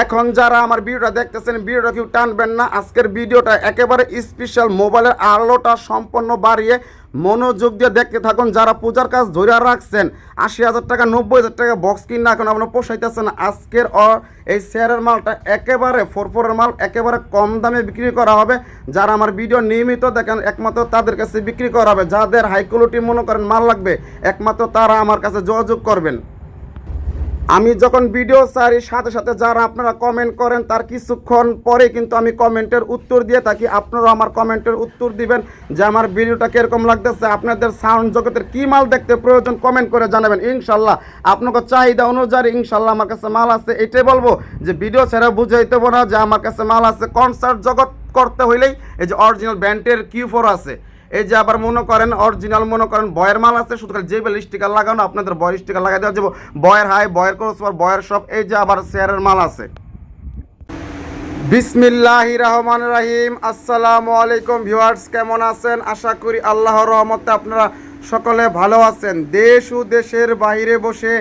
এখন যারা আমার ভিডিওটা দেখতেছেন, ভিডিওটা কেউ টানবেন না। আজকের ভিডিওটা একেবারে স্পেশাল মোবাইলের আলোটা সম্পন্ন বাড়িয়ে মনোযোগ দিয়ে দেখতে থাকুন। যারা পূজার কাজ ধরে রাখছেন, আশি হাজার টাকা, নব্বই হাজার টাকা বক্স কিনা এখন আপনার পোষাইতেছেন। আজকের এই শেয়ারের মালটা একেবারে ফোর ফোরের মাল একেবারে কম দামে বিক্রি করা হবে। যারা আমার ভিডিও নিয়মিত দেখেন, একমাত্র তাদের কাছে বিক্রি করা হবে। যাদের হাই কোয়ালিটি মনে করেন মাল লাগবে, একমাত্র তারা আমার কাছে যোগাযোগ করবেন। আমি যখন ভিডিও ছাড়ি, সাথে সাথে যারা আপনারা কমেন্ট করেন, তার কিছুক্ষণ পরে কিন্তু আমি কমেন্টের উত্তর দিয়ে থাকি। আপনারা আমার কমেন্টের উত্তর দিবেন যে আমার ভিডিওটা কীরকম লাগতেছে, আপনাদের সাউন্ড জগতের কী মাল দেখতে প্রয়োজন কমেন্ট করে জানাবেন। ইনশাল্লাহ, আপনাকে চাহিদা অনুযায়ী ইনশাল্লাহ আমার কাছে মাল আছে। এটাই বলব যে ভিডিও ছাড়া বুঝাইতে না যে আমার কাছে মাল আছে। কনসার্ট জগৎ করতে হইলেই এই যে অরিজিনাল ব্যান্ডের কিউ ফোর আছে। এই যে আবার মনে করেন অরিজিনাল মনে করেন বয়ের মাল আছে, শুধু খালি জেবেল স্টিকার লাগানো, আপনাদের বয়ের স্টিকার লাগাই দেওয়া যাব। বয়ের হাই বয়ের ক্রসবার বয়ের সব এই যে আবার শেয়ারের মাল আছে। বিসমিল্লাহ রহমান রাহিম। আসসালামু আলাইকুম ভিউয়ার্স, কেমন আছেন? আশা করি আল্লাহর রহমতে আপনারা সকলে ভালো আছেন। দেশ ও দেশের বাইরে বসে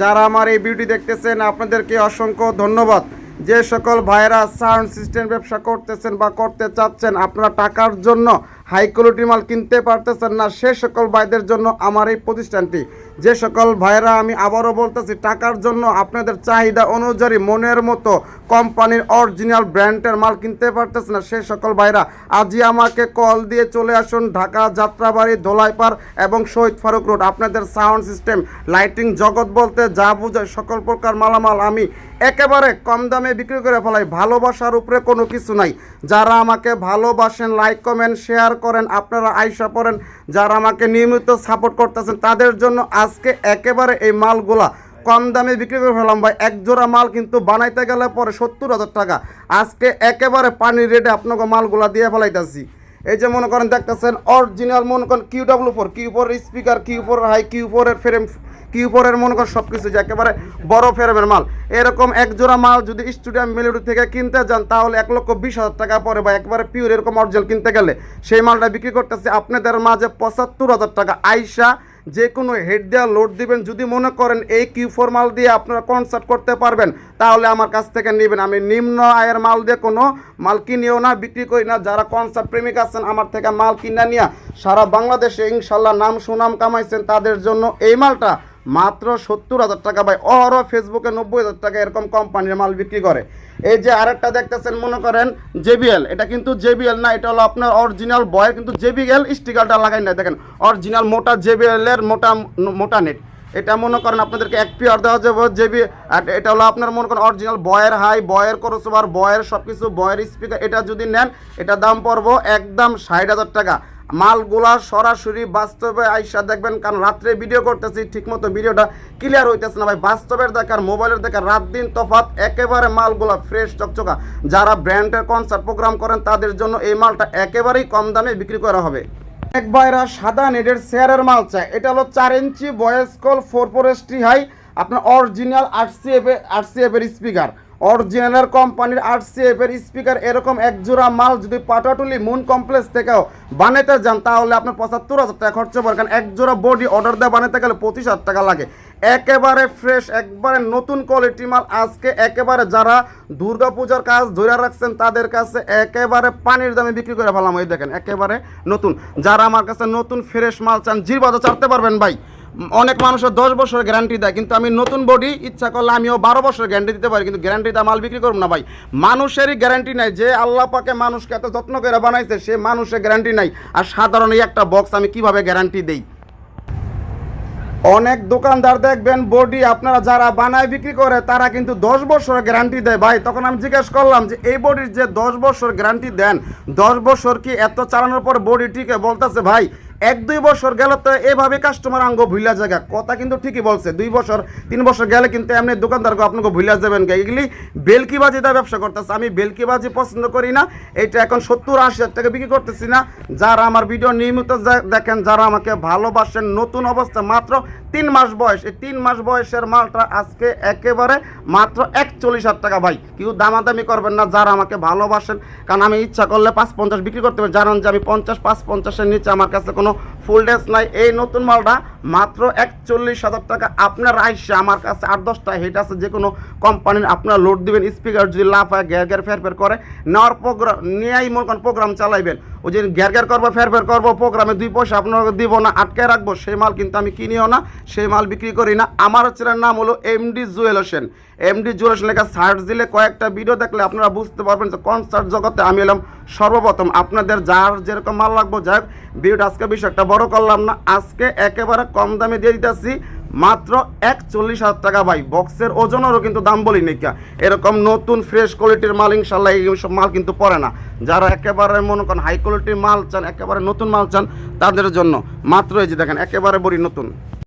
যারা আমার এই ভিডিও দেখতেছেন, আপনাদেরকে অসংখ্য ধন্যবাদ। যে সকল ভাইরা সাউন্ড সিস্টেম ব্যবসা করতেছেন বা করতে চাচ্ছেন, আপনারা টাকার জন্য হাই কোয়ালিটি মাল কিনতে পারতেছেন না। সে সকল ভাইদের জন্য আমার এই প্রতিষ্ঠানটি। যে সকল ভাইরা আমি আবারও বলতেছি, টাকার জন্য আপনাদের চাহিদা অনুযায়ী মনের মতো কোম্পানির অরিজিনাল ব্র্যান্ডের মাল কিনতে পারতেছে না। সে সকল ভাইরা আজই আমাকে কল দিয়ে চলে আসুন ঢাকা, যাত্রাবাড়ি দোলাইপাড় এবং শহীদ ফারুক রোড। আপনাদের সাউন্ড সিস্টেম, লাইটিং জগৎ বলতে যা বোঝায় সকল প্রকার মালামাল আমি একেবারে কম দামে বিক্রি করে ফেলাই। ভালোবাসার উপরে কোনো কিছু নাই। যারা আমাকে ভালোবাসেন লাইক কমেন্ট শেয়ার করেন, আপনারা আয়সা পড়েন, যারা আমাকে নিয়মিত সাপোর্ট করতেছেন, তাদের জন্য আজকে একেবারে এই মালগুলা কম দামে বিক্রি করে ফেলাম ভাই। এক জোড়া মাল কিন্তু বানাইতে গেলে পরে সত্তর হাজার টাকা। আজকে একেবারে পানির রেটে আপনাকে মালগুলা দিয়ে ফেলাইতেছি। এই যে মনে করেন, দেখতেছেন অরিজিনাল মনে করেন Q W four Q four speaker Q four high Q ফোরের ফ্রেম কিউ ফোরের মনে করেন সব কিছু যে একেবারে বড় ফ্রেমের মাল। এরকম এক জোড়া মাল যদি স্টুডিয়াম মেলোডি থেকে কিনতে যান, তাহলে এক লক্ষ বিশ হাজার টাকা পরে বা একবারে পিওর এরকম অরিজিনাল কিনতে গেলে সেই মালটা বিক্রি করতেছে আপনাদের মাঝে পঁচাত্তর হাজার টাকা। আইসা যে কোনো হেড দেওয়া লোড দিবেন, যদি মনে করেন এই কিউ ফোর মাল দিয়ে আপনারা কনসার্ট করতে পারবেন, তাহলে আমার কাছ থেকে নেবেন। আমি নিম্ন আয়ের মাল দিয়ে কোনো মাল কিনিও না, বিক্রি করি না। যারা কনসার্ট প্রেমিক আছেন, আমার থেকে মাল কিনা নিয়ে সারা বাংলাদেশে ইনশাল্লাহ নাম সুনাম কামাইছেন, তাদের জন্য এই মালটা মাত্র সত্তর হাজার টাকা ভাই। অহরহ ফেসবুকে নব্বই হাজার টাকা এরকম কোম্পানির মাল বিক্রি করে। এই যে আরেকটা দেখতেছেন, মনে করেন জেবিএল এটা কিন্তু জেবিএল না, এটা হলো আপনার অরিজিনাল বয়ের কিন্তু জেবিএল স্টিকারটা লাগাই না দেখেন অরিজিনাল মোটা জেবিএল এর মোটা মোটা নেট এটা মনে করেন আপনাদেরকে এক পিয়ার দেওয়া যাবে জেবি আর এটা হলো আপনার মনে করেন অরিজিনাল বয়ের হাই বয়ের ক্রসওভার বয়ের সব কিছু বয়ের স্পিকার এটা যদি নেন, এটা দাম পড়ব একদম ষাট হাজার টাকা। মালগুলা সরাসরি বাস্তবে আইসা দেখবেন, কারণ রাত্রে ভিডিও করতেছি, ঠিকমতো ভিডিওটা ক্লিয়ার হইতেছে না ভাই। বাস্তবের দেখার মোবাইলের দেখার রাত দিন তফাৎ, একেবারে মালগুলা ফ্রেশ চকচকা। যারা ব্র্যান্ডের কনসার্ট প্রোগ্রাম করেন, তাদের জন্য এই মালটা একেবারেই কম দামে বিক্রি করা হবে। এক ভাইরা সাদা নেটের শেয়ারের মাল চায়। এটা হলো চার inch voice coil four four high আপনার অরিজিনাল আট সি এফ আট সি এফের স্পিকার অরিজিনাল কোম্পানির আট সি এফের স্পিকার, এরকম এক জোড়া মাল যদি পাটাটুলি মুন কমপ্লেক্স থেকেও বানাতে যান, তাহলে আপনার পঁচাত্তর হাজার টাকা খরচা পড়ে কারণ এক জোড়া বডি অর্ডার দেওয়া বানাতে গেলে পঁচিশ হাজার টাকা লাগে। একেবারে ফ্রেশ একবারে নতুন কোয়ালিটি মাল। আজকে একেবারে যারা দুর্গা পূজার কাজ ধরে রাখছেন, তাদের কাছে একেবারে পানির দামে বিক্রি করে ফেলাম। এই দেখেন, একেবারে নতুন। যারা আমার কাছে নতুন ফ্রেশ মাল চান জির বাজার চাড়তে পারবেন ভাই। অনেক মানুষের দশ বছরের গ্যারান্টি দেয়, কিন্তু আমি নতুন বডি ইচ্ছা করলে আমিও বারো বছর গ্যারান্টি দিতে পারি, কিন্তু গ্যারান্টি দিয়ে মাল বিক্রি করব না ভাই। মানুষেরই গ্যারান্টি নাই, যে আল্লাহ পাকে মানুষকে এত যত্ন করে বানাইছে, সে মানুষের গ্যারান্টি নাই। আর সাধারণ এই একটা বক্স আমি কীভাবে গ্যারান্টি দেই? অনেক দোকানদার দেখবেন বডি আপনারা যারা বানায় বিক্রি করে, তারা কিন্তু দশ বছর গ্যারান্টি দেয়। ভাই, তখন আমি জিজ্ঞেস করলাম যে, এই বডির যে দশ বছর গ্যারান্টি দেন, দশ বছর কি এত চালানোর পর বডি ঠিক বলতেছে, ভাই এক, দুই বছর গেলে তো এভাবে কাস্টমার আঙ্গ ভুলা জায়গা। কথা কিন্তু ঠিকই বলছে, দুই বছর, তিন বছর গেলে কিন্তু এমনি দোকানদারকে আপনাকে ভুলা যাবেন এগুলি বেলকিবাজিটা ব্যবসা করতেছে, আমি বেলকিবাজি পছন্দ করি না এটা এখন সত্তর আশি হাজার টাকা বিক্রি করতেছি না। যারা আমার ভিডিও নিয়মিত দেখেন, যারা আমাকে ভালোবাসেন, নতুন অবস্থা মাত্র তিন মাস বয়স, এই তিন মাস বয়সের মালটা আজকে একেবারে মাত্র একচল্লিশ হাজার টাকা ভাই। কেউ দামাদামি করবেন না, যারা আমাকে ভালোবাসেন, কারণ আমি ইচ্ছা করলে পাঁচ পঞ্চাশ বিক্রি করতে পারি। জানান যে আমি পঞ্চাশ, পাঁচ পঞ্চাশের নিচে আমার কাছে কোনো ফুল ড্রেস নাই। এই নতুন মালটা মাত্র একচল্লিশ হাজার টাকা। আপনার আইসে আমার কাছে আট দশটা হেড আছে, যে কোনো কোম্পানির আপনারা লোড দিবেন। স্পিকার যদি লাভ হয় গ্যার গ্যার ফের ফের করে, নেওয়ার প্রোগ্রাম নিয়েই মনে করেন প্রোগ্রাম চালাইবেন। ওই যে গ্যার গ্যার করব, ফের ফের করব, প্রোগ্রামে দুই পয়সা আপনাকে দিব না, আটকে রাখব, সেই মাল কিন্তু আমি কিনিও না, সেই মাল বিক্রি করি না। আমার চ্যানেলের নাম হলো এমডি জুয়েল হোসেন। এমডি জুয়েল হোসেন লেখা সার্চ দিলে কয়েকটা ভিডিও দেখলে আপনারা বুঝতে পারবেন যে কনসার্ট জগতে আমি এলাম সর্বপ্রথম। আপনাদের যার যেরকম মাল লাগবো, যাই হোক ভিডিওটা আজকে বিষয়টা বড় করলাম না, আজকে একেবারে কম দামে দিয়ে দিতেছি। মাত্র একচল্লিশ হাজার টাকা ভাই। বক্সের ওজনেরও কিন্তু দাম বলি নাকি এরকম নতুন ফ্রেশ কোয়ালিটির মাল ইনশাল্লাহ এই সব মাল কিন্তু পড়ে না। যারা একেবারে মনে করেন হাই কোয়ালিটির মাল চান, একেবারে নতুন মাল চান, তাদের জন্য। মাত্র এই যে দেখেন, একেবারে বড়ি নতুন।